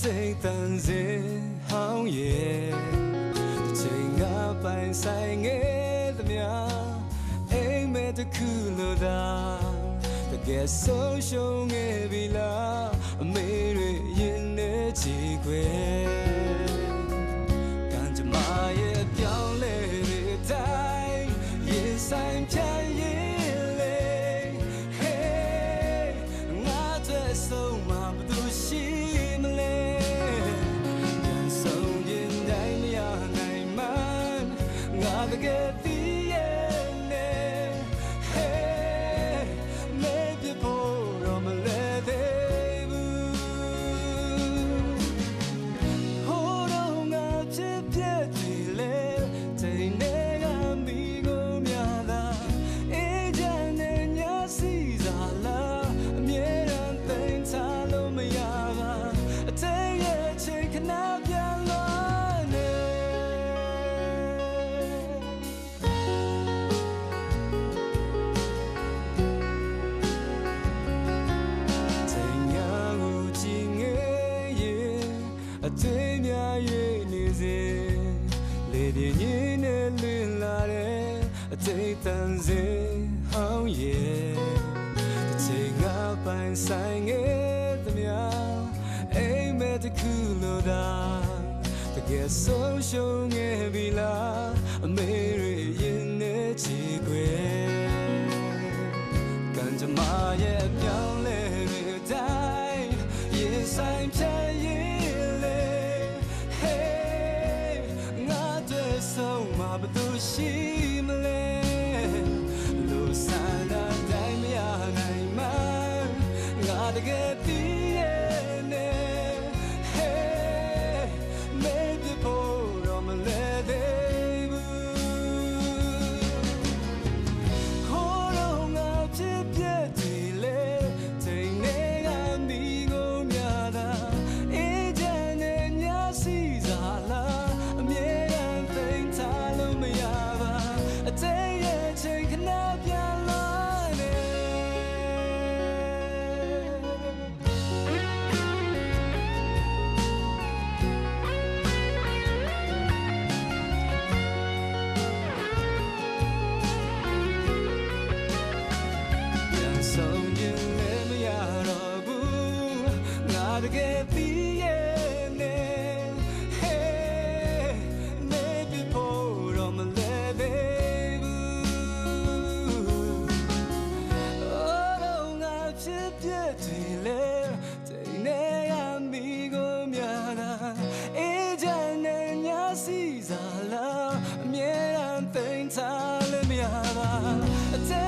最担心好夜，最爱白晒眼的面，爱美的苦乐的，大概受伤的未来没。never get these. ချိန်များ၍နေစဉ်လေပြင်းကြီးနဲ့လင်းလာတဲ့အတိတ်တန်စဉ်ဟောင်းရဲ့တစ်ချိန်ငါပိုင်ဆိုင်ခဲ့သမျှအိမ်မက်တစ်ခုလိုတာတကယ်ဆုံးရှုံးခဲ့ပြီလားအမေရိရင်နဲ့ချီခွေကံကြမ္မာရဲ့ပြောင်းလဲတွေတိုင်းရင်ဆိုင်ဖြတ်ရင် ဘသူရှိမလဲလူစား ပြည့်တွေလဲချိန်နဲ့ရမိကိုမြတာအေးချမ်းနဲ့ညစီစားလာအမြဲတမ်းသိမ်းထားလို့မရပါ